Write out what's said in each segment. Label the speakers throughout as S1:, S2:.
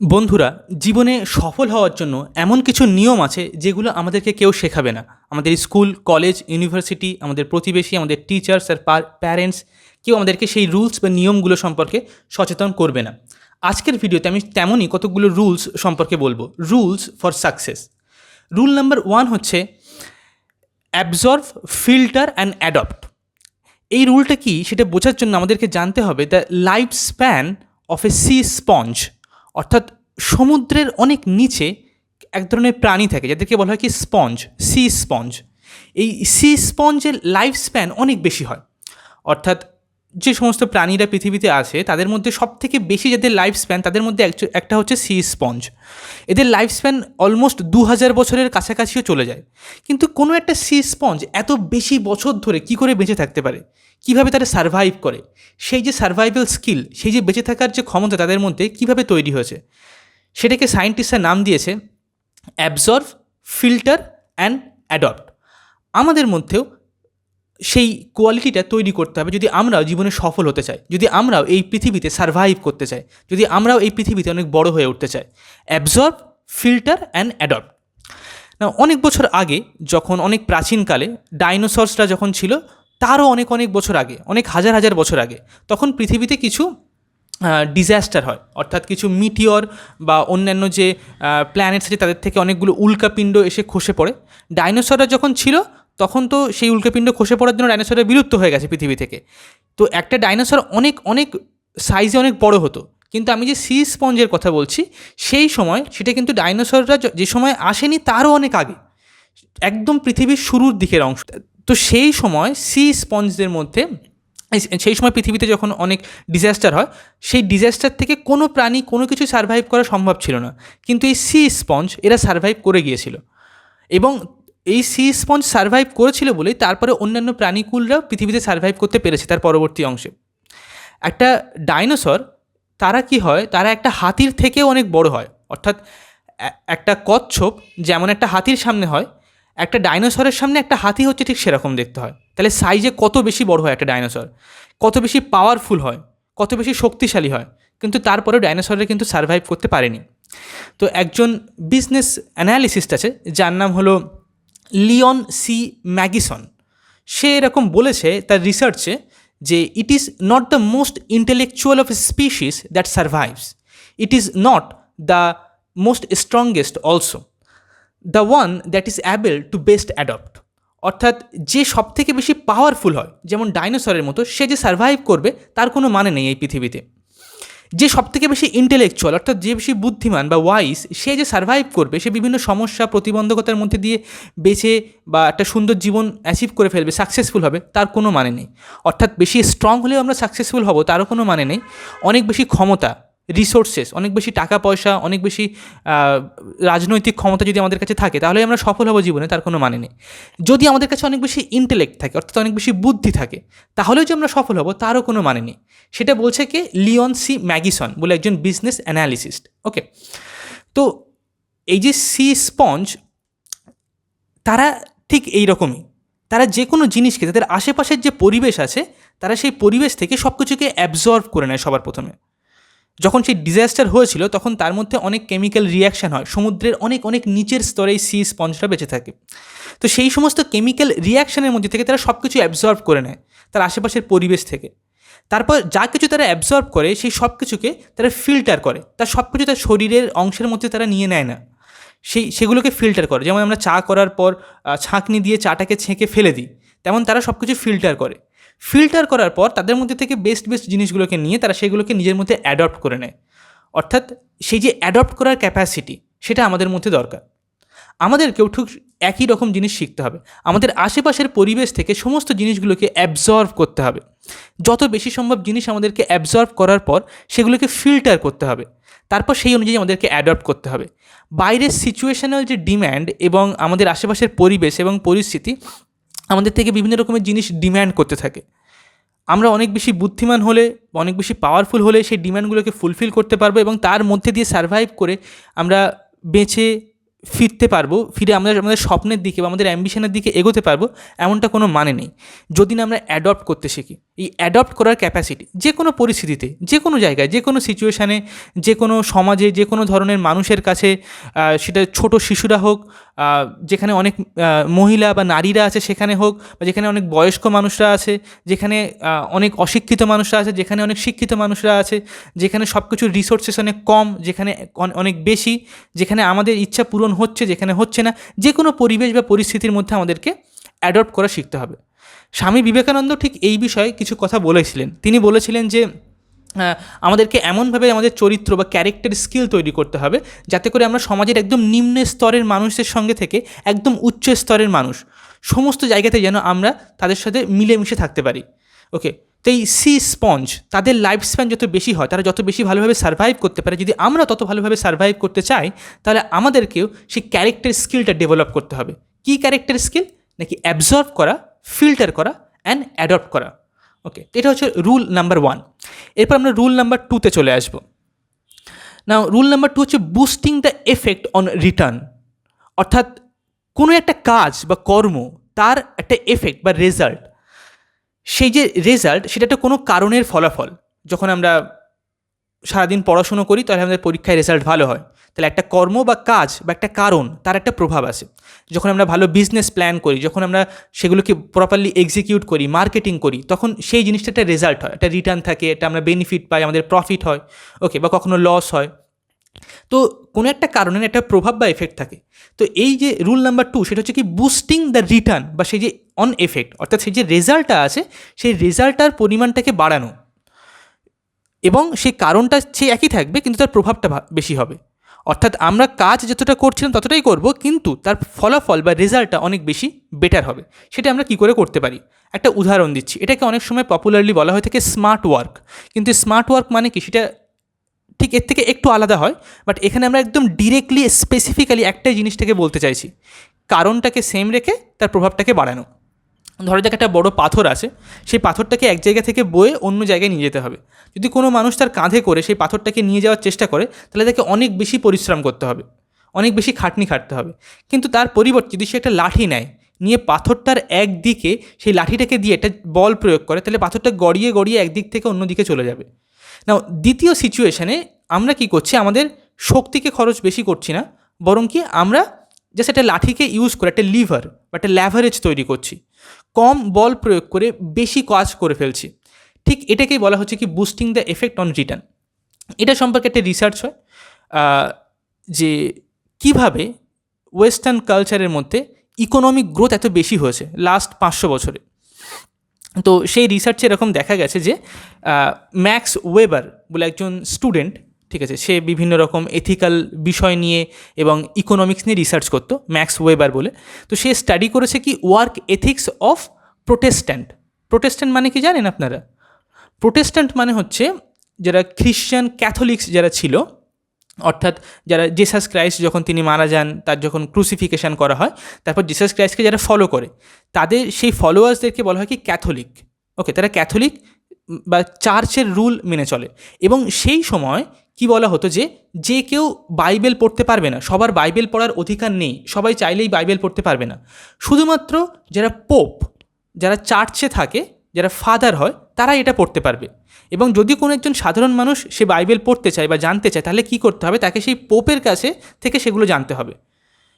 S1: বন্ধুরা, জীবনে সফল হওয়ার জন্য এমন কিছু নিয়ম আছে যেগুলো আমাদেরকে কেউ শেখাবে না। আমাদের স্কুল, কলেজ, ইউনিভার্সিটি, আমাদের প্রতিবেশী, আমাদের টিচার্স আর প্যারেন্টস কেউ আমাদেরকে সেই রুলস বা নিয়মগুলো সম্পর্কে সচেতন করবে না। আজকের ভিডিওতে আমি তেমনই কতগুলো রুলস সম্পর্কে বলব। Rules for success rule number one হচ্ছে অ্যাবজর্ভ ফিল্টার অ্যান্ড অ্যাডপ্ট এই রুলটা কি? সেটা বোঝার জন্য আমাদেরকে জানতে হবে the life span of a sea sponge অর্থাৎ সমুদ্রের অনেক নিচে এক ধরনের প্রাণী থাকে, যাদেরকে বলা হয় কি? স্পঞ্জ সি স্পঞ্জ এই সি স্পঞ্জের লাইফ স্প্যান অনেক বেশি হয়। অর্থাৎ যে সমস্ত প্রাণীরা পৃথিবীতে আছে, তাদের মধ্যে সব থেকে বেশি যাদের লাইফ স্প্যান তাদের মধ্যে একটা হচ্ছে সি স্পঞ্জ এদের লাইফ স্প্যান অলমোস্ট দু হাজার বছরের কাছাকাছিও চলে যায়। কিন্তু কোনো একটা সি স্পঞ্জ এত বেশি বছর ধরে কি করে বেঁচে থাকতে পারে? কীভাবে তারা সার্ভাইভ করে? সেই যে সার্ভাইভাল স্কিল সেই যে বেঁচে থাকার যে ক্ষমতা তাদের মধ্যে কীভাবে তৈরি হয়েছে? সেটাকে সায়েন্টিস্টরা নাম দিয়েছে অ্যাবজর্ভ ফিল্টার অ্যান্ড অ্যাডপ্ট আমাদের মধ্যেও সেই কোয়ালিটিটা তৈরি করতে হবে যদি আমরাও জীবনে সফল হতে চাই, যদি আমরাও এই পৃথিবীতে সার্ভাইভ করতে চাই, যদি আমরাও এই পৃথিবীতে অনেক বড় হয়ে উঠতে চাই অ্যাবজর্ভ ফিল্টার অ্যান্ড অ্যাডপ্ট না অনেক বছর আগে যখন অনেক প্রাচীনকালে ডাইনোসরসরা যখন ছিল, তারও অনেক অনেক বছর আগে, অনেক হাজার হাজার বছর আগে, তখন পৃথিবীতে কিছু ডিজাস্টার হয়। অর্থাৎ কিছু মিটিওর বা অন্যান্য যে প্ল্যানেটস আছে, তাদের থেকে অনেকগুলো উল্কাপিণ্ড এসে খসে পড়ে। ডাইনোসররা যখন ছিল তখন তো সেই উল্কাপিণ্ড খসে পড়ার জন্য ডাইনোসররা বিলুপ্ত হয়ে গেছে পৃথিবী থেকে। তো একটা ডাইনোসর অনেক অনেক সাইজে অনেক বড় হতো। কিন্তু আমি যে সি স্পঞ্জের কথা বলছি, সেই সময় সেটা কিন্তু ডাইনোসররা যে সময় আসেনি তারও অনেক আগে। একদম পৃথিবীর শুরুর দিকের অংশ। তো সেই সময় সি স্পঞ্জদের মধ্যে সেই সময় পৃথিবীতে যখন অনেক ডিজাস্টার হয়, সেই ডিজাস্টার থেকে কোনো প্রাণী কোনো কিছু সার্ভাইভ করা সম্ভব ছিল না। কিন্তু এই সি স্পঞ্জ, এরা সার্ভাইভ করে গিয়েছিল। এবং এই সি স্পঞ্জ সার্ভাইভ করেছিল বলেই তারপরে অন্যান্য প্রাণীকুলরাও পৃথিবীতে সার্ভাইভ করতে পেরেছে তার পরবর্তী অংশে। একটা ডাইনোসর তারা কি হয়? তারা একটা হাতির থেকেও অনেক বড় হয়। অর্থাৎ একটা কচ্ছপ যেমন একটা হাতির সামনে হয়, একটা ডাইনোসরের সামনে একটা হাতি হচ্ছে ঠিক সেরকম দেখতে হয়। তাহলে সাইজে কত বেশি বড় হয় একটা ডাইনোসর কত বেশি পাওয়ারফুল হয়? কত বেশি শক্তিশালী হয়? কিন্তু তারপরেও ডাইনোসররা কিন্তু সার্ভাইভ করতে পারেনি। তো একজন বিজনেস অ্যানালিসিস্ট আছে, যার নাম হলো লিওন সি ম্যাগিসন। সে এরকম বলেছে তার রিসার্চে যে it is not the most intellectual of species that survives it is not the most strongest also the one that is able to best adopt অর্থাৎ যে সব থেকে বেশি পাওয়ারফুল হয়, যেমন ডাইনোসরের মতো, সে যে সার্ভাইভ করবে, তার কোনো মানে নেই এই পৃথিবীতে। যে সব থেকে বেশি ইন্টেলেকচুয়াল অর্থাৎ যে বেশি বুদ্ধিমান বা ওয়াইস সে যে সার্ভাইভ করবে, সে বিভিন্ন সমস্যা, প্রতিবন্ধকতার মধ্যে দিয়ে বেছে বা একটা সুন্দর জীবন অ্যাচিভ করে ফেলবে সাকসেসফুল হবে, তার কোনো মানে নেই। অর্থাৎ বেশি স্ট্রং হলেও আমরা সাকসেসফুল হব, তারও কোনো মানে নেই। অনেক বেশি ক্ষমতা রিসোর্সেস অনেক বেশি টাকা, পয়সা, অনেক বেশি রাজনৈতিক ক্ষমতা যদি আমাদের কাছে থাকে, তাহলে আমরা সফল হব জীবনে, তার কোনো মানে নেই। যদি আমাদের কাছে অনেক বেশি ইন্টেলেক্ট থাকে, অর্থাৎ অনেক বেশি বুদ্ধি থাকে, তাহলেও যে আমরা সফল হব, তারও কোনো মানে নেই। সেটা বলছে কে? লিওন সি ম্যাগিসন বলে একজন বিজনেস অ্যানালিসিস্ট ওকে তো এই যে সি স্পঞ্জ, তারা ঠিক এই রকমই তারা যে কোনো জিনিসকে, তাদের আশেপাশের যে পরিবেশ আছে, তারা সেই পরিবেশ থেকে সব কিছুকে অ্যাবজর্ভ করে নেয় সবার প্রথমে। যখন সেই ডিজাস্টার হয়েছিল, তখন তার মধ্যে অনেক কেমিক্যাল রিয়াকশান হয়। সমুদ্রের অনেক অনেক নিচের স্তরে সি স্পঞ্জটা বেঁচে থাকে। তো সেই সমস্ত কেমিক্যাল রিয়াকশানের মধ্যে থেকে তারা সব কিছু অ্যাবজর্ভ করে নেয়, তার আশেপাশের পরিবেশ থেকে। তারপর যা কিছু তারা অ্যাবজর্ভ করে, সেই সব কিছুকে তারা ফিল্টার করে। তার সব কিছু তার শরীরের অংশের মধ্যে তারা নিয়ে নেয় না। সেই, সেগুলোকে ফিল্টার করে। যেমন আমরা চা করার পর ছাঁকনি দিয়ে চাটাকে ছেঁকে ফেলে দিই, তেমন তারা সব কিছু ফিল্টার করে। ফিল্টার করার পর তাদের মধ্যে থেকে বেস্ট বেস্ট জিনিসগুলোকে নিয়ে তারা সেগুলোকে নিজের মধ্যে অ্যাডপ্ট করে নেয়। অর্থাৎ সেই যে অ্যাডপ্ট করার ক্যাপাসিটি সেটা আমাদের মধ্যে দরকার। আমাদেরকেও ঠিক একই রকম জিনিস শিখতে হবে। আমাদের আশেপাশের পরিবেশ থেকে সমস্ত জিনিসগুলোকে অ্যাবজর্ভ করতে হবে। যত বেশি সম্ভব জিনিস আমাদেরকে অ্যাবজর্ভ করার পর সেগুলোকে ফিল্টার করতে হবে। তারপর সেই অনুযায়ী আমাদেরকে অ্যাডপ্ট করতে হবে। বাইরের সিচুয়েশনাল যে ডিম্যান্ড এবং আমাদের আশেপাশের পরিবেশ এবং পরিস্থিতি আমাদের থেকে বিভিন্ন রকমের জিনিস ডিম্যান্ড করতে থাকে। আমরা অনেক বেশি বুদ্ধিমান হলে, অনেক বেশি পাওয়ারফুল হলে সেই ডিম্যান্ডগুলোকে ফুলফিল করতে পারব এবং তার মধ্যে দিয়ে সার্ভাইভ করে আমরা বেঁচে ফিরতে পারব, ফিরে আমরা আমাদের স্বপ্নের দিকে বা আমাদের অ্যাম্বিশনের দিকে এগোতে পারব, এমনটা কোনো মানে নেই। যদি না আমরা অ্যাডপ্ট করতে শিখি, এই অ্যাডপ্ট করার ক্যাপাসিটি যে কোনো পরিস্থিতিতে, যে কোনো জায়গায়, যে কোনো সিচুয়েশানে যে কোনো সমাজে, যে কোনো ধরনের মানুষের কাছে সেটা ছোট শিশুরা হোক যেখানে অনেক মহিলা বা নারীরা আছে সেখানে হোক, বা যেখানে অনেক বয়স্ক মানুষরা আছে, যেখানে অনেক অশিক্ষিত মানুষরা আছে, যেখানে অনেক শিক্ষিত মানুষরা আছে, যেখানে সব কিছুর রিসোর্সেস অনেক কম, যেখানে অন- অনেক বেশি, যেখানে আমাদের ইচ্ছা পূরণ হচ্ছে, যেখানে হচ্ছে না যে কোনো পরিবেশ বা পরিস্থিতির মধ্যে আমাদেরকে অ্যাডপ্ট করা শিখতে হবে। স্বামী বিবেকানন্দ ঠিক এই বিষয়ে কিছু কথা বলেছিলেন। তিনি বলেছিলেন যে আমাদেরকে এমনভাবে আমাদের চরিত্র বা ক্যারেক্টার স্কিল তৈরি করতে হবে, যাতে করে আমরা সমাজের একদম নিম্ন স্তরের মানুষের সঙ্গে থেকে একদম উচ্চ স্তরের মানুষ, সমস্ত জায়গাতে যেন আমরা তাদের সাথে মিলেমিশে থাকতে পারি। ওকে তো এই সি স্পঞ্জ তাদের লাইফ স্প্যান যত বেশি হয়, তারা যত বেশি ভালোভাবে সার্ভাইভ করতে পারে, যদি আমরা তত ভালোভাবে সার্ভাইভ করতে চাই, তাহলে আমাদেরকেও সেই ক্যারেক্টার স্কিলটা ডেভেলপ করতে হবে। কী ক্যারেক্টার স্কিল নাকি অ্যাবজর্ভ করা ফিল্টার করা অ্যান্ড অ্যাডপ্ট করা। ওকে এটা হচ্ছে রুল নাম্বার ওয়ান এরপর আমরা রুল নাম্বার টুতে চলে আসব। না রুল নাম্বার টু হচ্ছে boosting the effect on return অর্থাৎ কোনো একটা কাজ বা কর্ম, তার একটা এফেক্ট বা রেজাল্ট সেই যে রেজাল্ট সেটা একটা কোনো কারণের ফলাফল, যখন আমরা সারাদিন পড়াশুনো করি, তাহলে আমাদের পরীক্ষায় রেজাল্ট ভালো হয়। তাহলে একটা কর্ম বা কাজ বা একটা কারণ, তার একটা প্রভাব আছে। যখন আমরা ভালো বিজনেস প্ল্যান করি, যখন আমরা সেগুলোকে প্রপারলি এক্সিকিউট করি মার্কেটিং করি, তখন সেই জিনিসটা একটা রেজাল্ট হয়। একটা রিটার্ন থাকে, একটা আমরা বেনিফিট পাই, আমাদের প্রফিট হয়। ওকে বা কখনো লস হয়। তো কোনো একটা কারণের একটা প্রভাব বা এফেক্ট থাকে। তো এই যে রুল নাম্বার টু সেটা হচ্ছে কি বুস্টিং দ্য রিটার্ন বা সেই যে অন এফেক্ট অর্থাৎ সেই যে রেজাল্টটা আছে, সেই রেজাল্টটার পরিমাণটাকে বাড়ানো। এবং সেই কারণটা সে একই থাকবে, কিন্তু তার প্রভাবটা বেশি হবে। অর্থাৎ আমরা কাজ যতটা করছিলাম ততটাই করব, কিন্তু তার ফলাফল বা রেজাল্টটা অনেক বেশি বেটার হবে। সেটা আমরা কী করে করতে পারি? একটা উদাহরণ দিচ্ছি। এটাকে অনেক সময় পপুলারলি বলা হয়ে থাকে স্মার্ট ওয়ার্ক কিন্তু স্মার্ট ওয়ার্ক মানে কি? সেটা ঠিক এর থেকে একটু আলাদা হয় বাট এখানে আমরা একদম ডিরেক্টলি স্পেসিফিক্যালি একটাই জিনিসটাকে বলতে চাইছি। কারণটাকে সেম রেখে তার প্রভাবটাকে বাড়ানো। ধরো যাক একটা বড় পাথর আছে, সেই পাথরটাকে এক জায়গা থেকে বয়ে অন্য জায়গায় নিয়ে যেতে হবে। যদি কোনো মানুষ তার কাঁধে করে সেই পাথরটাকে নিয়ে যাওয়ার চেষ্টা করে, তাহলে তাকে অনেক বেশি পরিশ্রম করতে হবে, অনেক বেশি খাটনি খাটতে হবে। কিন্তু তার পরিবর্তে যদি সে একটা লাঠি নেয়, নিয়ে পাথরটার একদিকে সেই লাঠিটাকে দিয়ে একটা বল প্রয়োগ করে, তাহলে পাথরটা গড়িয়ে গড়িয়ে একদিক থেকে অন্য দিকে চলে যাবে। নাও দ্বিতীয় সিচুয়েশানে আমরা কি করছি? আমাদের শক্তিকে খরচ বেশি করছি না, বরং কি আমরা জাস্ট একটা লাঠিকে ইউজ করে, একটা লিভার বা একটা ল্যাভারেজ তৈরি করছি। কম বল প্রয়োগ করে বেশি কাজ করে ফেলছি। ঠিক এটাকেই বলা হচ্ছে কি boosting the effect on return এটা সম্পর্কে একটা রিসার্চ হয় যে কীভাবে ওয়েস্টার্ন কালচারের মধ্যে ইকোনমিক গ্রোথ এত বেশি হয়েছে লাস্ট পাঁচশো বছরে। তো সেই রিসার্চে এরকম দেখা গেছে যে ম্যাক্স ওয়েবার বলে একজন স্টুডেন্ট ঠিক আছে, সে বিভিন্ন রকম এথিক্যাল বিষয় নিয়ে এবং ইকোনমিক্স নিয়ে রিসার্চ করতো ম্যাক্স ওয়েবার বলে। তো সে স্টাডি করেছে কি work ethics of Protestant Protestant মানে কি জানেন আপনারা? প্রোটেস্ট্যান্ট মানে হচ্ছে যারা খ্রিশ্চান ক্যাথলিক্স যারা ছিল অর্থাৎ যারা জেসাস ক্রাইস্ট যখন তিনি মারা যান, তার যখন ক্রুসিফিকেশন করা হয়, তারপর জেসাস ক্রাইস্টকে যারা ফলো করে, তাদের সেই ফলোয়ার্সদেরকে বলা হয় কি? ক্যাথলিক ওকে তারা ক্যাথলিক বা চার্চের রুল মেনে চলে। এবং সেই সময় কি বলা হতো যে যে কেউ বাইবেল পড়তে পারবে না, সবার বাইবেল পড়ার অধিকার নেই, সবাই চাইলেই বাইবেল পড়তে পারবে না। শুধুমাত্র যারা পোপ যারা চার্চে থাকে, যারা ফাদার হয় তারা এটা পড়তে পারবে। এবং যদি কোনো একজন সাধারণ মানুষ সে বাইবেল পড়তে চায় বা জানতে চায়, তাহলে কী করতে হবে? তাকে সেই পোপের কাছে থেকে সেগুলো জানতে হবে।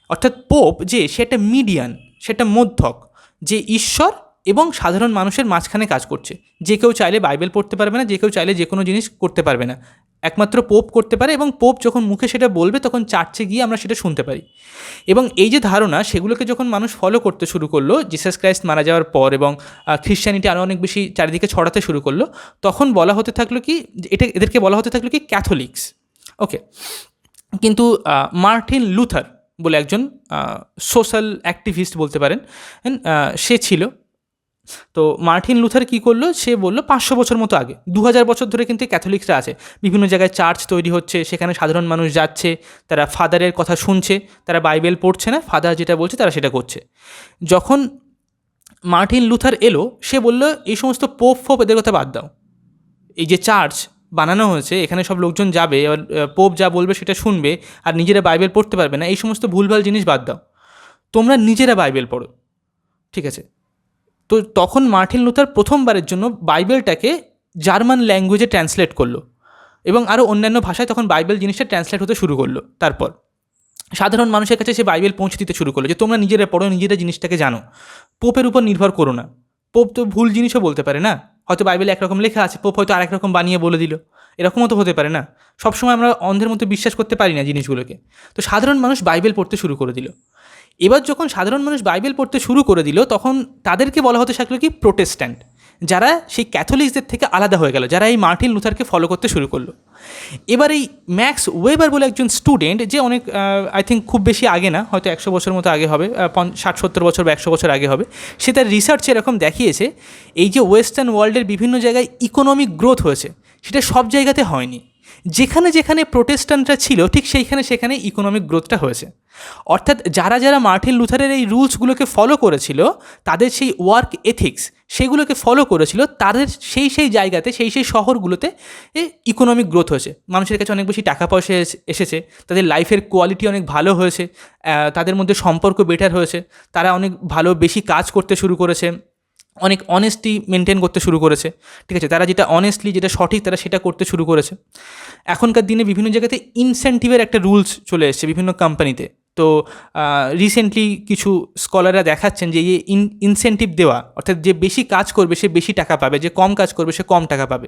S1: অর্থাৎ পোপ যে, সে একটা মিডিয়ান সেটা মধ্যক, যে ঈশ্বর এবং সাধারণ মানুষের মাঝখানে কাজ করছে। যে কেউ চাইলে বাইবেল পড়তে পারবে না, যে কেউ চাইলে যে কোনো জিনিস করতে পারবে না। একমাত্র পোপ করতে পারে এবং পোপ যখন মুখে সেটা বলবে তখন চার্চে গিয়ে আমরা সেটা শুনতে পারি। এবং এই যে ধারণা, সেগুলোকে যখন মানুষ ফলো করতে শুরু করল জিসাস ক্রাইস্ট মারা যাওয়ার পর এবং খ্রিশ্চানিটি আরও অনেক বেশি চারিদিকে ছড়াতে শুরু করল, তখন বলা হতে থাকল কি, এটা, এদেরকে বলা হতে থাকল কি ক্যাথলিক্স ওকে কিন্তু মার্টিন লুথার বলে একজন সোশ্যাল অ্যাক্টিভিস্ট বলতে পারেন সে ছিল। তো মার্টিন লুথার কি করল? সে বলল, পাঁচশো বছর মতো আগে দু হাজার বছর ধরে কিন্তু ক্যাথলিক্সরা আছে। বিভিন্ন জায়গায় চার্চ তৈরি হচ্ছে, সেখানে সাধারণ মানুষ যাচ্ছে, তারা ফাদারের কথা শুনছে, তারা বাইবেল পড়ছে না, ফাদার যেটা বলছে তারা সেটা করছে। যখন মার্টিন লুথার এলো, সে বলল, এই সমস্ত পোপ ফোপ এদের কথা বাদ দাও। এই যে চার্চ বানানো হয়েছে, এখানে সব লোকজন যাবে, এবার পোপ যা বলবে সেটা শুনবে, আর নিজেরা বাইবেল পড়তে পারবে না, এই সমস্ত ভুলভাল জিনিস বাদ দাও। তোমরা নিজেরা বাইবেল পড়ো। ঠিক আছে? তো তখন মার্টিন লুথার প্রথমবারের জন্য বাইবেলটাকে জার্মান ল্যাঙ্গুয়েজে ট্রান্সলেট করল এবং আরও অন্যান্য ভাষায় তখন বাইবেল জিনিসটা ট্রান্সলেট হতে শুরু করল তারপর। সাধারণ মানুষের কাছে সে বাইবেল পৌঁছে দিতে শুরু করল যে, তোমরা নিজেরা পড়ো, নিজেরা জিনিসটাকে জানো। পোপের উপর নির্ভর করো না। পোপ তো ভুল জিনিসও বলতে পারে না। হয়তো বাইবেলে একরকম লেখা আছে, পোপ হয়তো আরেক রকম বানিয়ে বলে দিল। এরকমও তো হতে পারে না। সবসময় আমরা অন্ধের মতো বিশ্বাস করতে পারি না জিনিসগুলোকে। তো সাধারণ মানুষ বাইবেল পড়তে শুরু করে দিল। এবার যখন সাধারণ মানুষ বাইবেল পড়তে শুরু করে দিল, তখন তাদেরকে বলা হতে থাকল কি? প্রোটেস্ট্যান্ট। যারা সেই ক্যাথলিকসদের থেকে আলাদা হয়ে গেল, যারা এই মার্টিন লুথারকে ফলো করতে শুরু করল। এবার এই ম্যাক্স ওয়েবার বলে একজন স্টুডেন্ট যে অনেক আই থিঙ্ক খুব বেশি আগে না, হয়তো একশো বছর মতো আগে হবে ষাট, সত্তর বছর বা একশো বছর আগে হবে, সে তার রিসার্চে এরকম দেখিয়েছে, এই যে ওয়েস্টার্ন ওয়ার্ল্ডের বিভিন্ন জায়গায় ইকোনমিক গ্রোথ হয়েছে, সেটা সব জায়গাতে হয়নি। যেখানে যেখানে প্রোটেস্ট্যান্টরা ছিল, ঠিক সেইখানে সেখানে ইকোনমিক গ্রোথটা হয়েছে। অর্থাৎ যারা যারা মার্টিন লুথারের এই রুলসগুলোকে ফলো করেছিল, তাদের সেই ওয়ার্ক এথিক্স সেগুলোকে ফলো করেছিল, তাদের সেই সেই জায়গাতে, সেই সেই শহরগুলোতে ইকোনমিক গ্রোথ হয়েছে। মানুষের কাছে অনেক বেশি টাকা পয়সা এস- এসেছে, তাদের লাইফের কোয়ালিটি অনেক ভালো হয়েছে তাদের মধ্যে সম্পর্ক বেটার হয়েছে, তারা অনেক ভালো বেশি কাজ করতে শুরু করেছে। অনেক অনেস্টি মেনটেন করতে শুরু করেছে। ঠিক আছে? তারা যেটা অনেস্টলি যেটা সঠিক তারা সেটা করতে শুরু করেছে। এখনকার দিনে বিভিন্ন জায়গাতে ইনসেন্টিভের একটা রুলস চলে এসছে বিভিন্ন কোম্পানিতে তো। রিসেন্টলি কিছু স্কলাররা দেখাচ্ছেন যে ইন ইনসেন্টিভ দেওয়া, অর্থাৎ যে বেশি কাজ করবে সে বেশি টাকা পাবে, যে কম কাজ করবে সে কম টাকা পাবে।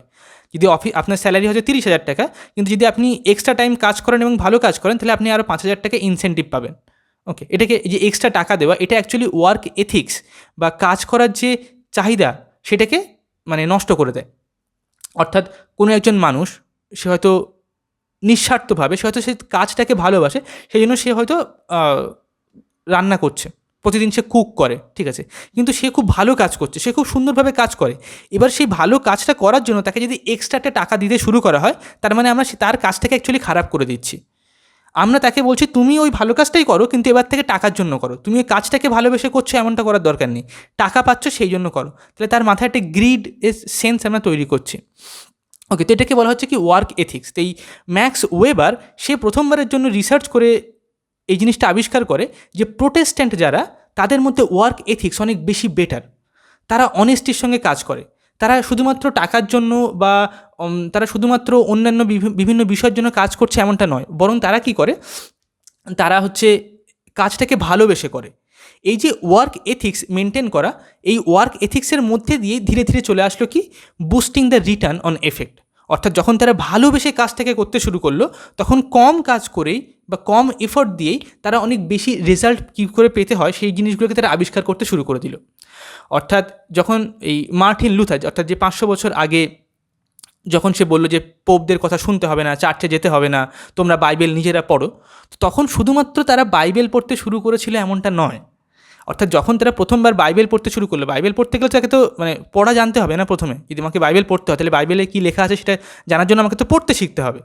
S1: যদি অফিস আপনার স্যালারি হচ্ছে তিরিশ হাজার টাকা, কিন্তু যদি আপনি এক্সট্রা টাইম কাজ করেন এবং ভালো কাজ করেন, তাহলে আপনি আরও পাঁচ হাজার টাকা ইনসেন্টিভ পাবেন। ওকে এটাকে যে এক্সট্রা টাকা দেওয়া, এটা অ্যাকচুয়ালি ওয়ার্ক এথিক্স বা কাজ করার যে চাহিদা সেটাকে মানে নষ্ট করে দেয়। অর্থাৎ কোনো একজন মানুষ, সে হয়তো নিঃস্বার্থভাবে, সে হয়তো সে কাজটাকে ভালোবাসে সেই জন্য সে হয়তো রান্না করছে। প্রতিদিন সে কুক করে, ঠিক আছে? কিন্তু সে খুব ভালো কাজ করছে, সে খুব সুন্দরভাবে কাজ করে। এবার সেই ভালো কাজটা করার জন্য তাকে যদি এক্সট্রা একটা টাকা দিতে শুরু করা হয়, তার মানে আমরা তার কাজটাকে অ্যাকচুয়ালি খারাপ করে দিচ্ছি। আমরা তাকে বলছি, তুমি ওই ভালো কাজটাই করো, কিন্তু এবার থেকে টাকার জন্য করো। তুমি ওই কাজটাকে ভালোবেসে করছ, এমনটা করার দরকার নেই। টাকা পাচ্ছ, সেই জন্য করো। তাহলে তার মাথায় একটা গ্রিড এস সেন্স আমরা তৈরি করছি। ওকে তো এটাকে বলা হচ্ছে কি ওয়ার্ক এথিক্স তো এই ম্যাক্স ওয়েবার সে প্রথমবারের জন্য রিসার্চ করে এই জিনিসটা আবিষ্কার করে যে প্রোটেস্ট্যান্ট যারা, তাদের মধ্যে ওয়ার্ক এথিক্স অনেক বেশি বেটার তারা অনেস্টির সঙ্গে কাজ করে। তারা শুধুমাত্র টাকার জন্য বা তারা শুধুমাত্র অন্যান্য বিভি- বিভিন্ন বিষয়ের জন্য কাজ করছে এমনটা নয়। বরং তারা কি করে? তারা হচ্ছে কাজটাকে ভালোবেসে করে। এই যে ওয়ার্ক এথিক্স মেনটেন করা, এই ওয়ার্ক এথিক্সের মধ্যে দিয়ে ধীরে ধীরে চলে আসলো কি? Boosting the return on effect অর্থাৎ যখন তারা ভালোবেসে কাজটাকে করতে শুরু করল, তখন কম কাজ করেই বা কম এফোর্ট দিয়েই তারা অনেক বেশি রেজাল্ট কী করে পেতে হয়, সেই জিনিসগুলোকে তারা আবিষ্কার করতে শুরু করে দিল। অর্থাৎ যখন এই মার্টিন লুথার, অর্থাৎ যে পাঁচশো বছর আগে যখন সে বলল যে পোপদের কথা শুনতে হবে না, চার্চে যেতে হবে না, তোমরা বাইবেল নিজেরা পড়ো, তো তখন শুধুমাত্র তারা বাইবেল পড়তে শুরু করেছিল এমনটা নয়। অর্থাৎ যখন তারা প্রথমবার বাইবেল পড়তে শুরু করল, বাইবেল পড়তে গেলে তাকে তো মানে পড়া জানতে হবে না প্রথমে। যদি আমাকে বাইবেল পড়তে হয়, তাহলে বাইবেলে কী লেখা আছে সেটা জানার জন্য আমাকে তো পড়তে শিখতে হবে।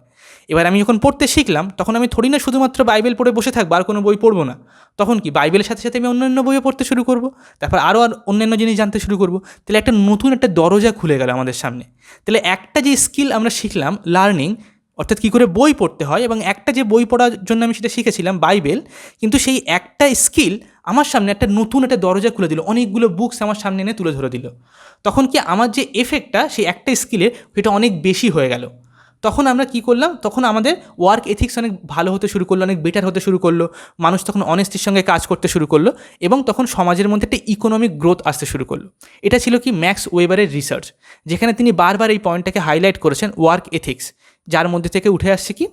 S1: এবার আমি যখন পড়তে শিখলাম, তখন আমি থোড়ি না শুধুমাত্র বাইবেল পড়ে বসে থাকব, আর কোনো বই পড়ব না। তখন কি, বাইবেলের সাথে সাথে আমি অন্যান্য বইও পড়তে শুরু করব? তারপর আরও আর অন্যান্য জিনিস জানতে শুরু করব? তাহলে একটা নতুন একটা দরজা খুলে গেল আমাদের সামনে। তাহলে একটা যে স্কিল আমরা শিখলাম, লার্নিং, অর্থাৎ কী করে বই পড়তে হয় এবং একটা যে বই পড়ার জন্য আমি সেটা শিখেছিলাম, বাইবেল, কিন্তু সেই একটা স্কিল আমার সামনে একটা নতুন একটা দরজা খুলে দিল, অনেকগুলো বুকস আমার সামনে এনে তুলে ধরে দিল। তখন কি আমার যে এফেক্টটা, সেই একটা স্কিলের সেটা অনেক বেশি হয়ে গেল। তখন আমরা কি করলাম? তখন আমাদের ওয়ার্ক এথিক্স অনেক ভালো হতে শুরু করল, অনেক বেটার হতে শুরু করল। মানুষ তখন অনেস্টির সঙ্গে কাজ করতে শুরু করল এবং তখন সমাজের মধ্যে একটা ইকোনমিক গ্রোথ আসতে শুরু করল। এটা ছিল কি? ম্যাক্স ওয়েবারের রিসার্চ যেখানে তিনি বারবার এই পয়েন্টটাকে হাইলাইট করেছেন ওয়ার্ক এথিক্স যার মধ্যে থেকে উঠে আসছে কি?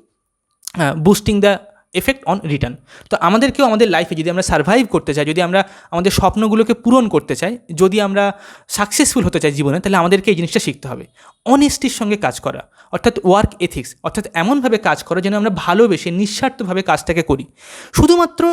S1: Boosting the effect on return তো আমাদেরকেও আমাদের লাইফে যদি আমরা সার্ভাইভ করতে চাই, যদি আমরা আমাদের স্বপ্নগুলোকে পূরণ করতে চাই, যদি আমরা সাকসেসফুল হতে চাই জীবনে, তাহলে আমাদেরকে এই জিনিসটা শিখতে হবে। অনেস্টির সঙ্গে কাজ করা, অর্থাৎ ওয়ার্ক এথিক্স অর্থাৎ এমনভাবে কাজ করা যেন আমরা ভালোবেসে, নিঃস্বার্থভাবে কাজটাকে করি। শুধুমাত্র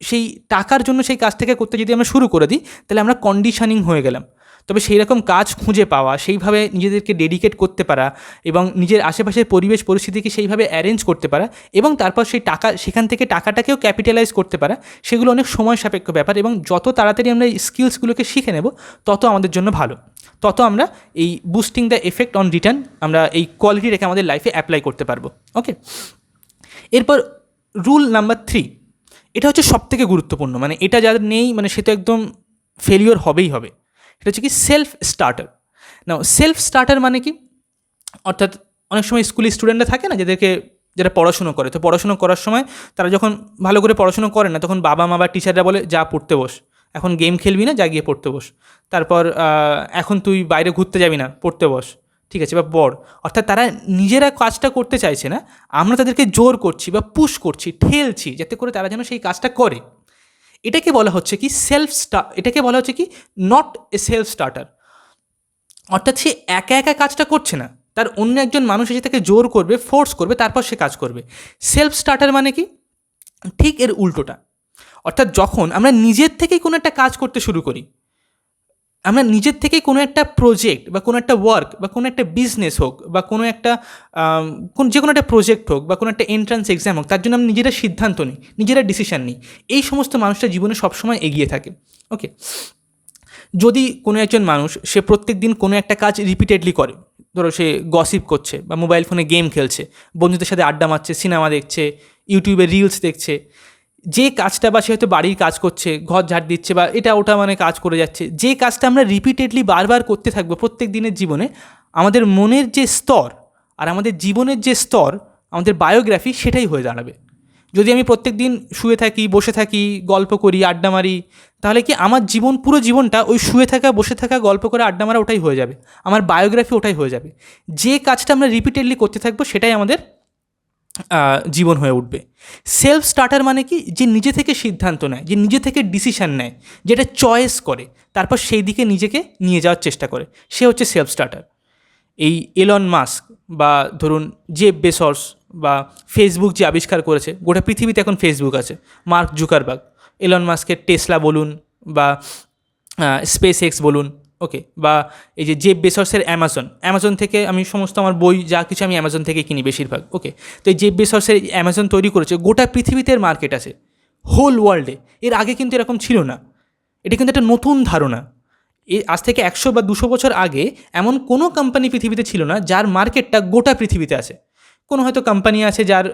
S1: সেই টাকার জন্য সেই কাজটাকে করতে যদি আমরা শুরু করে দিই, তাহলে আমরা কন্ডিশনিং হয়ে গেলাম। তবে সেই রকম কাজ খুঁজে পাওয়া, সেইভাবে নিজেদেরকে ডেডিকেট করতে পারা এবং নিজের আশেপাশের পরিবেশ পরিস্থিতিকে সেইভাবে অ্যারেঞ্জ করতে পারা এবং তারপর সেই টাকা, সেখান থেকে টাকাটাকেও ক্যাপিটালাইজ করতে পারা, সেগুলো অনেক সময় সাপেক্ষ ব্যাপার এবং যত তাড়াতাড়ি আমরা এই স্কিলসগুলোকে শিখে নেব, তত আমাদের জন্য ভালো। তত আমরা এই boosting the effect on return আমরা এই কোয়ালিটি রেখে আমাদের লাইফে অ্যাপ্লাই করতে পারব। ওকে এরপর রুল নাম্বার থ্রি এটা হচ্ছে সব থেকে গুরুত্বপূর্ণ। মানে এটা যাদের নেই মানে সে তো একদম ফেলিওর হবেই হবে। এটা হচ্ছে কি সেলফ স্টার্টার না সেলফ স্টার্টার মানে কি? অর্থাৎ অনেক সময় স্কুলে স্টুডেন্টরা থাকে না, যাদেরকে যারা পড়াশুনো করে। তো পড়াশুনো করার সময় তারা যখন ভালো করে পড়াশুনো করে না, তখন বাবা মা বা টিচাররা বলে, যা, পড়তে বস। এখন গেম খেলবি না, যা, গিয়ে পড়তে বস। তারপর এখন তুই বাইরে ঘুরতে যাবি না, পড়তে বস। ঠিক আছে, বা বড় অর্থাৎ তারা নিজেরা কাজটা করতে চাইছে না, আমরা তাদেরকে জোর করছি বা পুশ করছি, ঠেলছি, যাতে করে তারা যেন সেই কাজটা করে। এটাকে বলা হচ্ছে কি সেলফ স্টার এটাকে বলা হচ্ছে কি নট এ সেলফ স্টার্টার অর্থাৎ সে একা একা কাজটা করছে না। তার অন্য একজন মানুষ এসে তাকে জোর করবে ফোর্স করবে, তারপর সে কাজ করবে। সেলফ স্টার্টার মানে কি? ঠিক এর উল্টোটা। অর্থাৎ যখন আমরা নিজের থেকেই কোনো একটা কাজ করতে শুরু করি আমরা নিজের থেকে কোনো একটা প্রজেক্ট বা কোনো একটা ওয়ার্ক বা কোনো একটা বিজনেস হোক বা কোনো একটা কোন যে কোনো একটা প্রজেক্ট হোক বা কোনো একটা এন্ট্রান্স এক্সাম হোক, তার জন্য আমরা নিজেরা সিদ্ধান্ত নিই, নিজেরা ডিসিশান নিই। এই সমস্ত মানুষটা জীবনে সবসময় এগিয়ে থাকে। ওকে যদি কোনো একজন মানুষ, সে প্রত্যেক দিন কোনো একটা কাজ রিপিটেডলি করে, ধরো সে গসিপ করছে বা মোবাইল ফোনে গেম খেলছে, বন্ধুদের সাথে আড্ডা মারছে সিনেমা দেখছে ইউটিউবে রিলস দেখছে যে কাজটা বা সে হয়তো বাড়ির কাজ করছে, ঘর ঝাড় দিচ্ছে বা এটা ওটা মানে কাজ করে যাচ্ছে, যে কাজটা আমরা রিপিটেডলি বারবার করতে থাকব প্রত্যেক দিনের জীবনে, আমাদের মনের যে স্তর আর আমাদের জীবনের যে স্তর, আমাদের বায়োগ্রাফি সেটাই হয়ে দাঁড়াবে। যদি আমি প্রত্যেক দিন শুয়ে থাকি, বসে থাকি, গল্প করি, আড্ডা মারি, তাহলে কি আমার জীবন, পুরো জীবনটা ওই শুয়ে থাকা, বসে থাকা, গল্প করে, আড্ডা মারা ওটাই হয়ে যাবে। আমার বায়োগ্রাফি ওটাই হয়ে যাবে। যে কাজটা আমরা রিপিটেডলি করতে থাকব সেটাই আমাদের জীবন হয়ে উঠবে। সেলফ স্টার্টার মানে কি? যে নিজে থেকে সিদ্ধান্ত নেয়, যে নিজে থেকে ডিসিশান নেয়, যেটা চয়েস করে, তারপর সেই দিকে নিজেকে নিয়ে যাওয়ার চেষ্টা করে। সে হচ্ছে সেলফ স্টার্টার এই এলন মাস্ক বা ধরুন যে বেসর্স বা ফেসবুক যে আবিষ্কার করেছে, গোটা পৃথিবীতে এখন ফেসবুক আছে মার্ক জুকারবাগ এলন মাস্কের টেসলা বলুন বা স্পেস এক্স বলুন ওকে, বা এই যে জেব বেসর্সের অ্যামাজন অ্যামাজন থেকে আমি সমস্ত আমার বই যা কিছু আমি অ্যামাজন থেকে কিনি বেশিরভাগ, ওকে। তো এই জেব বেসর্সের অ্যামাজন তৈরি করেছে, গোটা পৃথিবীতে মার্কেট আছে হোল ওয়ার্ল্ডে এর আগে কিন্তু এরকম ছিল না। এটা কিন্তু একটা নতুন ধারণা। এ, আজ থেকে একশো বা দুশো বছর আগে এমন কোনো কোম্পানি পৃথিবীতে ছিল না যার মার্কেটটা গোটা পৃথিবীতে আছে। কোনো হয়তো কোম্পানি আছে যার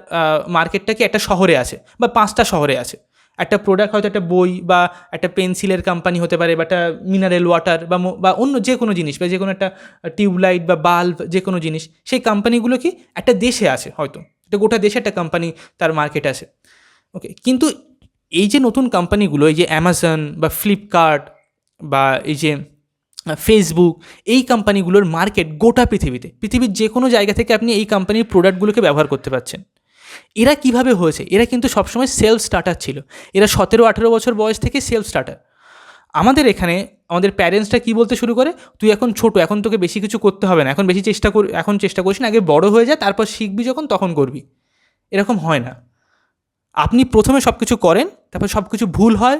S1: মার্কেটটা কি একটা শহরে আছে বা পাঁচটা শহরে আছে। একটা প্রোডাক্ট হয়তো একটা বই বা একটা পেন্সিলের কোম্পানি হতে পারে বা একটা মিনারেল ওয়াটার বা বা অন্য যে কোনো জিনিস বা যে কোনো একটা টিউবলাইট বা বাল্ব যে কোনো জিনিস, সেই কোম্পানিগুলো কি একটা দেশে আছে হয়তো। এটা গোটা দেশে একটা কোম্পানি তার মার্কেট আছে। ওকে কিন্তু এই যে নতুন কোম্পানিগুলো এই যে অ্যামাজন বা ফ্লিপকার্ট বা এই যে ফেসবুক এই কোম্পানিগুলোর মার্কেট গোটা পৃথিবীতে, পৃথিবীর যে কোনো জায়গা থেকে আপনি এই কোম্পানির প্রোডাক্টগুলোকে ব্যবহার করতে পারছেন। এরা কীভাবে হয়েছে? এরা কিন্তু সবসময় সেলফ স্টার্টার ছিল। এরা সতেরো, আঠেরো বছর বয়স থেকে সেলফ স্টার্টার আমাদের এখানে, আমাদের প্যারেন্টসরা কী বলতে শুরু করে? তুই এখন ছোট, এখন তোকে বেশি কিছু করতে হবে না। এখন বেশি চেষ্টা কর, এখন চেষ্টা করিস না। আগে বড় হয়ে যায় তারপর শিখবি যখন, তখন করবি। এরকম হয় না। আপনি প্রথমে সব কিছু করেন, তারপর সব কিছু ভুল হয়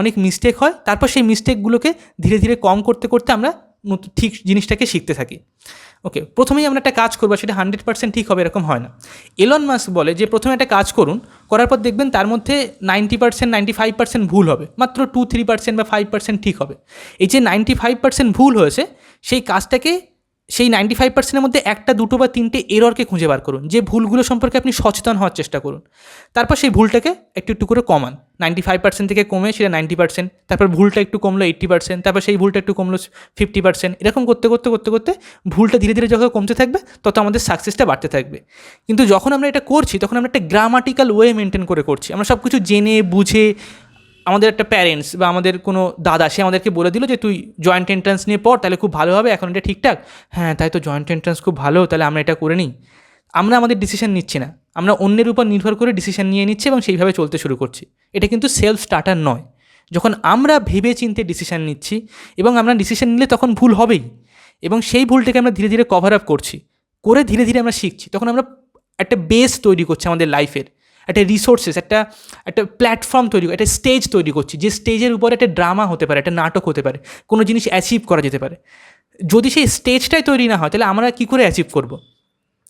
S1: অনেক মিস্টেক হয়, তারপর সেই মিস্টেকগুলোকে ধীরে ধীরে কম করতে করতে আমরা ঠিক জিনিসটাকে শিখতে থাকি। ওকে প্রথমেই আমরা একটা কাজ করব সেটা হান্ড্রেড পার্সেন্ট ঠিক হবে, এরকম হয় না। এলন মাস্ক বলে যে, প্রথমে একটা কাজ করুন, করার পর দেখবেন তার মধ্যে ninety percent, ninety five percent ভুল হবে, মাত্র টু, থ্রি পার্সেন্ট বা ফাইভ পার্সেন্ট ঠিক হবে। এই যে, নাইনটি ফাইভ পার্সেন্ট ভুল হয়েছে, সেই কাজটাকে সেই নাইনটি ফাইভ পার্সেন্টের মধ্যে একটা, দুটো বা তিনটে এররকে খুঁজে বার করুন। যে ভুলগুলো সম্পর্কে আপনি সচেতন হওয়ার চেষ্টা করুন। তারপর সেই ভুলটাকে একটু একটু করে কমান। নাইনটি ফাইভ পার্সেন্ট থেকে কমে সেটা নাইনটি পার্সেন্ট তারপর ভুলটা একটু কমলো এইট্টি পার্সেন্ট তারপর সেই ভুলটা একটু কমলো ফিফটি পার্সেন্ট এরকম করতে করতে করতে করতে ভুলটা ধীরে ধীরে যখন কমতে থাকবে, তত আমাদের সাকসেসটা বাড়তে থাকবে। কিন্তু যখন আমরা এটা করছি, তখন আমরা একটা গ্রামাটিক্যাল ওয়ে মেনটেন করে করছি। আমরা সব কিছু জেনে, বুঝে আমাদের একটা প্যারেন্টস বা আমাদের কোনো দাদা, সে আমাদেরকে বলে দিল যে, তুই জয়েন্ট এন্ট্রান্স নিয়ে পড়, তাহলে খুব ভালো হবে, এখন এটা ঠিকঠাক। হ্যাঁ তাই তো জয়েন্ট এন্ট্রান্স খুব ভালো, তাহলে আমরা এটা করে নিই। আমরা আমাদের ডিসিশন নিচ্ছি না। আমরা অন্যের উপর নির্ভর করে ডিসিশন নিয়ে নিচ্ছি এবং সেইভাবে চলতে শুরু করছি। এটা কিন্তু সেলফ স্টার্টার নয়। যখন আমরা ভেবে চিনতে ডিসিশান নিচ্ছি এবং আমরা ডিসিশন নিলে তখন ভুল হবেই এবং সেই ভুলটাকে আমরা ধীরে ধীরে কভার আপ করছি। করে ধীরে ধীরে আমরা শিখছি। তখন আমরা একটা বেস তৈরি করছি আমাদের লাইফের একটা রিসোর্সেস একটা একটা প্ল্যাটফর্ম তৈরি, একটা স্টেজ তৈরি করছি। যে স্টেজের উপর একটা ড্রামা হতে পারে, একটা নাটক হতে পারে, কোনো জিনিস অ্যাচিভ করা যেতে পারে। যদি সেই স্টেজটাই তৈরি না হয়, তাহলে আমরা কী করে অ্যাচিভ করব?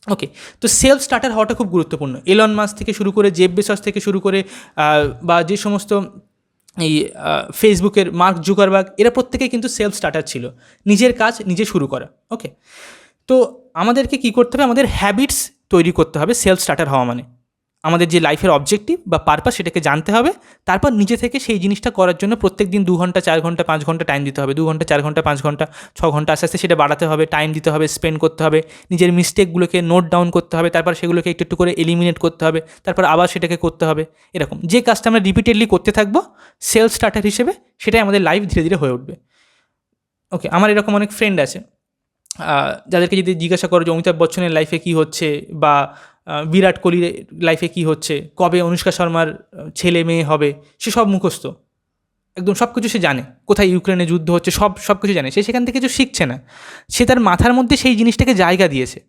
S1: ওকে তো সেলফ স্টার্টার হওয়াটা খুব গুরুত্বপূর্ণ। এলন মাস থেকে শুরু করে জেব বেসস থেকে শুরু করে বা যে সমস্ত এই ফেসবুকের মার্ক জুকারবাগ এরা প্রত্যেকেই কিন্তু সেলফ স্টার্টার ছিল। নিজের কাজ নিজে শুরু করা। ওকে তো আমাদেরকে কী করতে হবে? আমাদের হ্যাবিটস তৈরি করতে হবে সেলফ স্টার্টার হওয়া মানে। আমাদের যে লাইফের অবজেক্টিভ বা পারপাস সেটাকে জানতে হবে, তারপর নিজে থেকে সেই জিনিসটা করার জন্য প্রত্যেক দিন দু ঘণ্টা, চার ঘণ্টা, পাঁচ ঘণ্টা টাইম দিতে হবে। দু ঘণ্টা, চার ঘণ্টা, পাঁচ ঘণ্টা, ছ ঘণ্টা আস্তে আস্তে সেটা বাড়াতে হবে টাইম দিতে হবে স্পেন্ড করতে হবে, নিজের মিস্টেকগুলোকে নোট ডাউন করতে হবে, তারপর সেগুলোকে একটু একটু করে এলিমিনেট করতে হবে, তারপর আবার সেটাকে করতে হবে, এরকম। যে কাজটা আমরা রিপিটেডলি করতে থাকব সেলফ স্টার্টার হিসেবে সেটাই আমাদের লাইফ ধীরে ধীরে হয়ে উঠবে। ওকে আমার এরকম অনেক ফ্রেন্ড আছে যাদেরকে যদি জিজ্ঞাসা করো যে অমিতাভ বচ্চনের লাইফে কী হচ্ছে বা বিরাট কোহলির লাইফে কী হচ্ছে? কবে অনুষ্কা শর্মার ছেলে মেয়ে হবে? সে সব মুখস্থ। একদম সব কিছু সে জানে। কোথায় ইউক্রেনে যুদ্ধ হচ্ছে, সব সব কিছু জানে। সে সেখান থেকে কিছু শিখছে না। সে তার মাথার মধ্যে সেই জিনিসটাকে জায়গা দিয়েছে।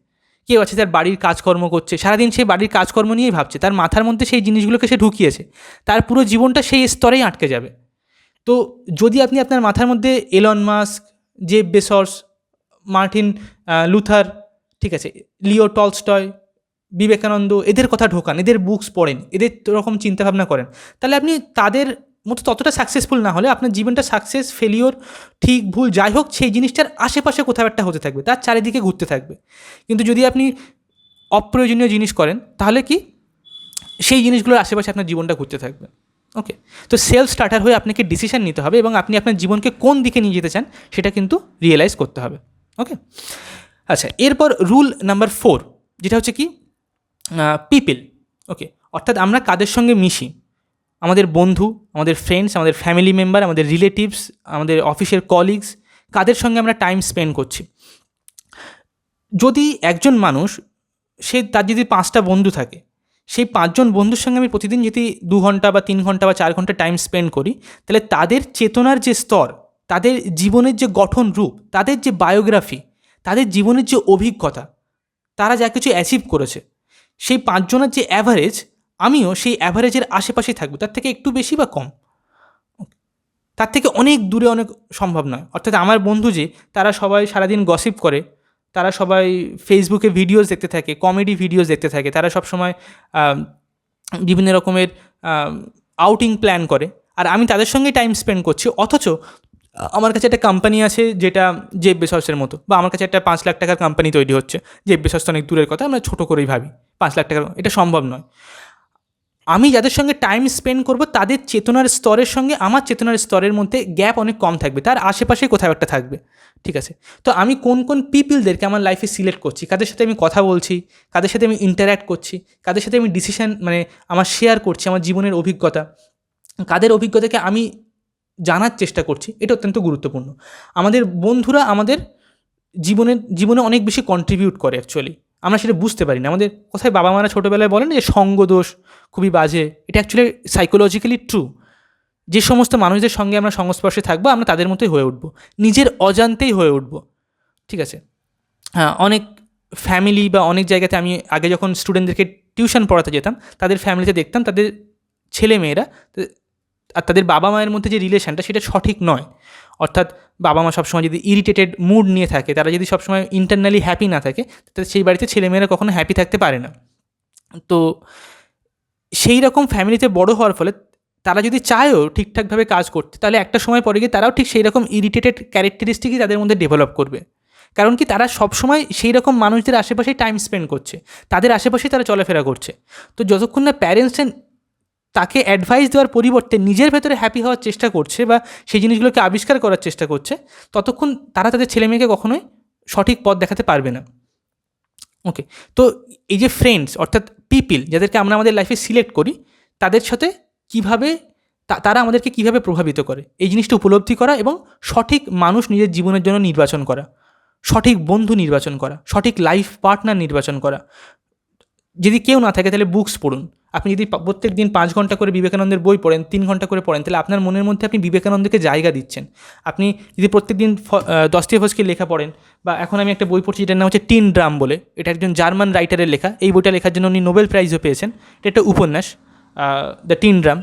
S1: কেউ আছে তার বাড়ির কাজকর্ম করছে। সারাদিন সে বাড়ির কাজকর্ম নিয়েই ভাবছে। তার মাথার মধ্যে সেই জিনিসগুলোকে সে ঢুকিয়েছে। তার পুরো জীবনটা সেই স্তরেই আটকে যাবে। তো যদি আপনি আপনার মাথার মধ্যে Elon Musk Jeff Bezos Martin Luther ঠিক আছে লিও টলস্টয় বিবেকানন্দ এদের কথা ঢোকান, এদের বুকস পড়েন, এদের রকম চিন্তাভাবনা করেন। তাহলে আপনি তাদের মতো ততটা সাকসেসফুল না হলে আপনার জীবনটা সাকসেস ফেলিওর ঠিক ভুল যাই হোক, সেই জিনিসটার আশেপাশে কোথাও একটা হতে থাকবে, তার চারিদিকে ঘুরতে থাকবে। কিন্তু যদি আপনি অপ্রয়োজনীয় জিনিস করেন, তাহলে কি? সেই জিনিসগুলোর আশেপাশে আপনার জীবনটা ঘুরতে থাকবে। ওকে তো সেলফ স্টার্টার হয়ে আপনাকে ডিসিশন নিতে হবে এবং আপনি আপনার জীবনকে কোন দিকে নিয়ে যেতে চান, সেটা কিন্তু রিয়েলাইজ করতে হবে। ওকে আচ্ছা এরপর রুল নাম্বার ফোর যেটা হচ্ছে কি? পিপিল ওকে অর্থাৎ আমরা কাদের সঙ্গে মিশি? আমাদের বন্ধু, আমাদের ফ্রেন্ডস আমাদের ফ্যামিলি মেম্বার আমাদের রিলেটিভস আমাদের অফিসের কলিগস কাদের সঙ্গে আমরা টাইম স্পেন্ড করছি? যদি একজন মানুষ, সে তার যদি পাঁচটা বন্ধু থাকে, সেই পাঁচজন বন্ধুর সঙ্গে আমি প্রতিদিন যদি দু ঘণ্টা বা তিন ঘণ্টা বা চার ঘণ্টা টাইম স্পেন্ড করি, তাহলে তাদের চেতনার যে স্তর, তাদের জীবনের যে গঠন রূপ, তাদের যে বায়োগ্রাফি তাদের জীবনের যে অভিজ্ঞতা, তারা যা কিছু অ্যাচিভ করেছে সেই পাঁচজনের যে অ্যাভারেজ আমিও সেই অ্যাভারেজের আশেপাশেই থাকব। তার থেকে একটু বেশি বা কম? তার থেকে অনেক দূরে অনেক সম্ভব নয়। অর্থাৎ আমার বন্ধু যে, তারা সবাই সারাদিন গসিপ করে, তারা সবাই ফেসবুকে ভিডিওস দেখতে থাকে কমেডি ভিডিওস দেখতে থাকে, তারা সবসময় বিভিন্ন রকমের আউটিং প্ল্যান করে। আর আমি তাদের সঙ্গে টাইম স্পেন্ড করছি, অথচ আমার কাছে একটা কোম্পানি আছে যেটা জেব বেসসের মতো, বা আমার কাছে একটা পাঁচ লাখ টাকার কোম্পানি তৈরি হচ্ছে। জেব বেসস তো অনেক দূরের কথা, আমরা ছোটো করেই ভাবি, পাঁচ লাখ টাকার, এটা সম্ভব নয়। আমি যাদের সঙ্গে টাইম স্পেন্ড করব, তাদের চেতনার স্তরের সঙ্গে আমার চেতনার স্তরের মধ্যে গ্যাপ অনেক কম থাকবে, তার আশেপাশে কোথাও একটা থাকবে, ঠিক আছে? তো আমি কোন কোন পিপিলদেরকে আমার লাইফে সিলেক্ট করছি, কাদের সাথে আমি কথা বলছি, কাদের সাথে আমি ইন্টারাক্ট করছি, কাদের সাথে আমি ডিসিশান মানে আমার শেয়ার করছি, আমার জীবনের অভিজ্ঞতা, কাদের অভিজ্ঞতাকে আমি জানার চেষ্টা করছি, এটা অত্যন্ত গুরুত্বপূর্ণ। আমাদের বন্ধুরা আমাদের জীবনের জীবনে অনেক বেশি কন্ট্রিবিউট করে অ্যাকচুয়ালি আমরা সেটা বুঝতে পারি না। আমাদের কোথায় বাবা মারা ছোটোবেলায় বলেন যে সঙ্গ দোষ খুবই বাজে। এটা অ্যাকচুয়ালি সাইকোলজিক্যালি ট্রু যে সমস্ত মানুষদের সঙ্গে আমরা সংস্পর্শে থাকব, আমরা তাদের মতোই হয়ে উঠবো। নিজের অজান্তেই হয়ে উঠবো। ঠিক আছে? হ্যাঁ অনেক ফ্যামিলি বা অনেক জায়গাতে আমি আগে যখন স্টুডেন্টদেরকে টিউশন পড়াতে যেতাম, তাদের ফ্যামিলিতে দেখতাম, তাদের ছেলে মেয়েরা আর তাদের বাবা মায়ের মধ্যে যে রিলেশনটা সেটা সঠিক নয়। অর্থাৎ বাবা মা সবসময় যদি ইরিটেটেড মুড নিয়ে থাকে, তারা যদি সবসময় ইন্টারনালি হ্যাপি না থাকে তাহলে সেই বাড়িতে ছেলেমেয়েরা কখনো হ্যাপি থাকতে পারে না। তো সেই রকম ফ্যামিলিতে বড় হওয়ার ফলে তারা যদি চায়ও ঠিকঠাকভাবে কাজ করতে, তাহলে একটা সময় পরে গিয়ে তারাও ঠিক সেই রকম ইরিটেটেড ক্যারেক্টারিস্টিকই তাদের মধ্যে ডেভেলপ করবে। কারণ কি তারা সবসময় সেই রকম মানুষদের আশেপাশেই টাইম স্পেন্ড করছে। তাদের আশেপাশেই তারা চলাফেরা করছে। তো যতক্ষণ না প্যারেন্টসরা তাকে অ্যাডভাইস দেওয়ার পরিবর্তে নিজের ভেতরে হ্যাপি হওয়ার চেষ্টা করছে বা সেই জিনিসগুলোকে আবিষ্কার করার চেষ্টা করছে, ততক্ষণ তারা তাদের ছেলে মেয়েকে কখনোই সঠিক পথ দেখাতে পারবে না। ওকে তো এই যে ফ্রেন্ডস অর্থাৎ পিপিল যাদেরকে আমরা আমাদের লাইফে সিলেক্ট করি, তাদের সাথে কীভাবে তারা আমাদেরকে কীভাবে প্রভাবিত করে? এই জিনিসটা উপলব্ধি করা এবং সঠিক মানুষ নিজের জীবনের জন্য নির্বাচন করা, সঠিক বন্ধু নির্বাচন করা, সঠিক লাইফ পার্টনার নির্বাচন করা। যদি কেউ না থাকে তাহলে বুকস পড়ুন। আপনি যদি প্রত্যেক দিন পাঁচ ঘণ্টা করে বিবেকানন্দের বই পড়েন, তিন ঘণ্টা করে পড়েন, তাহলে আপনার মনের মধ্যে আপনি বিবেকানন্দকে জায়গা দিচ্ছেন। আপনি যদি প্রত্যেক দিন দস্তিভস্কি লেখা পড়েন, বা এখন আমি একটা বই পড়ছি যেটার নাম হচ্ছে টিন ড্রাম বলে, এটা একজন জার্মান রাইটারের লেখা। এই বইটা লেখার জন্য উনি নোবেল প্রাইজও পেয়েছেন। এটা একটা উপন্যাস দ্য টিন ড্রাম।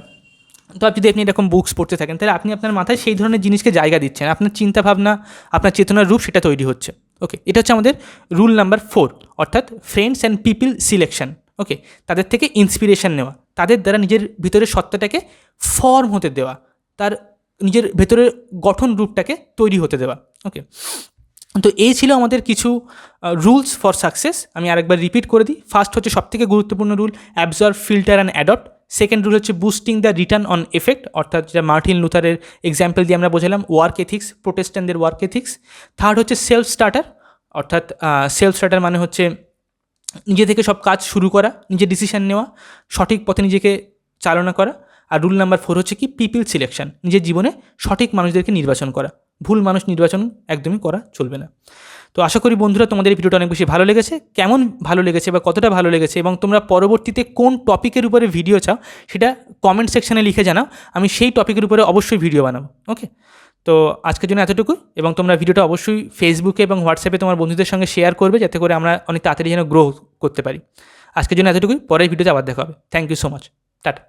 S1: তো আপনি যদি আপনি এরকম বুকস পড়তে থাকেন, তাহলে আপনি আপনার মাথায় সেই ধরনের জিনিসকে জায়গা দিচ্ছেন। আপনার চিন্তাভাবনা, আপনার চেতনার রূপ সেটা তৈরি হচ্ছে। ওকে এটা হচ্ছে আমাদের রুল নাম্বার ফোর অর্থাৎ friends and people selection okay তাদের থেকে ইন্সপিরেশন নেওয়া। তাদের দ্বারা নিজের ভিতরের সত্তাটাকে ফর্ম হতে দেওয়া। তার নিজের ভেতরের গঠন রূপটাকে তৈরি হতে দেওয়া। ওকে তো এই ছিল আমাদের কিছু রুলস ফর সাকসেস আমি আরেকবার রিপিট করে দিই। ফার্স্ট হচ্ছে সবথেকে গুরুত্বপূর্ণ rule absorb filter and adopt second rule হচ্ছে boosting the return on effect অর্থাৎ যেটা মার্টিন লুথারের এক্সাম্পল দিয়ে আমরা বোঝালাম ওয়ার্ক এথিক্স প্রোটেস্ট্যান্টদের ওয়ার্ক এথিক্স থার্ড হচ্ছে সেলফ স্টার্টার অর্থাৎ সেলফ স্টার্টার মানে হচ্ছে নিজে থেকে সব কাজ শুরু করা নিজের ডিসিশন নেওয়া, সঠিক পথে নিজেকে চালনা করা আর রুল নাম্বার ফোর হচ্ছে কি? পিপিল সিলেকশন নিজের জীবনে সঠিক মানুষদেরকে নির্বাচন করা। ভুল মানুষ নির্বাচন একদমই করা চলবে না। তো আশা করি বন্ধুরা তোমাদের এই ভিডিওটা অনেক বেশি ভালো লেগেছে। কেমন ভালো লেগেছে বা কতটা ভালো লেগেছে এবং তোমরা পরবর্তীতে কোন টপিকের উপরে ভিডিও চাও, সেটা কমেন্ট সেকশনে লিখে জানাও। আমি সেই টপিকের উপরে অবশ্যই ভিডিও বানাবো। ওকে তো আজকের জন্য এতটুকু এবং তোমরা ভিডিওটা অবশ্যই ফেসবুকে এবং হোয়াটসঅ্যাপে তোমার বন্ধুদের সঙ্গে শেয়ার করবে যাতে করে আমরা অনেক তাড়াতাড়ি যেন গ্রো করতে পারি। আজকের জন্য এতটুকুই, পরের ভিডিওতে আবার দেখা হবে। Thank you so much tata